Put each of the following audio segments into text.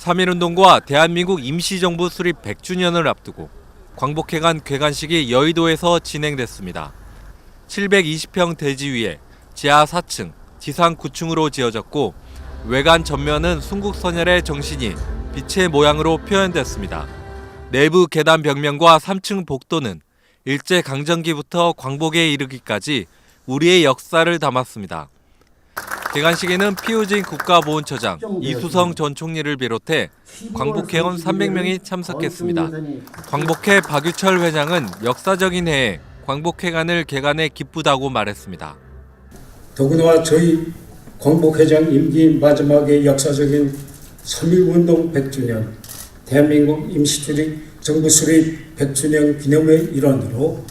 3.1운동과 대한민국 임시정부 수립 100주년을 앞두고 광복회관 개관식이 여의도에서 진행됐습니다. 720평 대지 위에 지하 4층, 지상 9층으로 지어졌고 외관 전면은 순국선열의 정신이 빛의 모양으로 표현됐습니다. 내부 계단 벽면과 3층 복도는 일제 강점기부터 광복에 이르기까지 우리의 역사를 담았습니다. 개관식에는 피우진 국가보훈처장 이수성 전 총리를 비롯해 광복회원 300명이 참석했습니다. 광복회 박유철 회장은 역사적인 해에 광복회관을 개관해 기쁘다고 말했습니다. 더구나 저희 광복회장 임기 마지막의 역사적인 3.1운동 100주년, 대한민국 임시주립 정부 수립 100주년 기념의 일환으로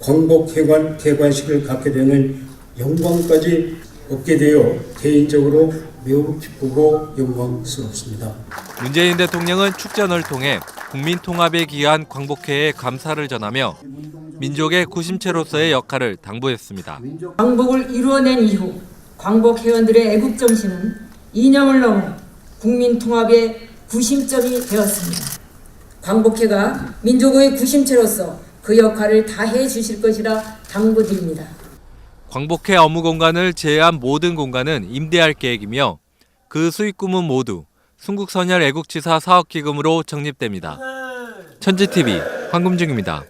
광복회관 개관식을 갖게 되는 영광까지 얻게 되어 개인적으로 매우 기쁘고 영광스럽습니다. 문재인 대통령은 축전을 통해 국민 통합에 기여한 광복회에 감사를 전하며 민족의 구심체로서의 역할을 당부했습니다. 광복을 이루어낸 이후 광복 회원들의 애국 정신은 이념을 넘어 국민 통합의 구심점이 되었습니다. 광복회가 민족의 구심체로서 그 역할을 다해 주실 것이라 당부드립니다. 광복회 업무 공간을 제외한 모든 공간은 임대할 계획이며 그 수익금은 모두 순국선열 애국지사 사업기금으로 적립됩니다. 천지TV 황금중입니다.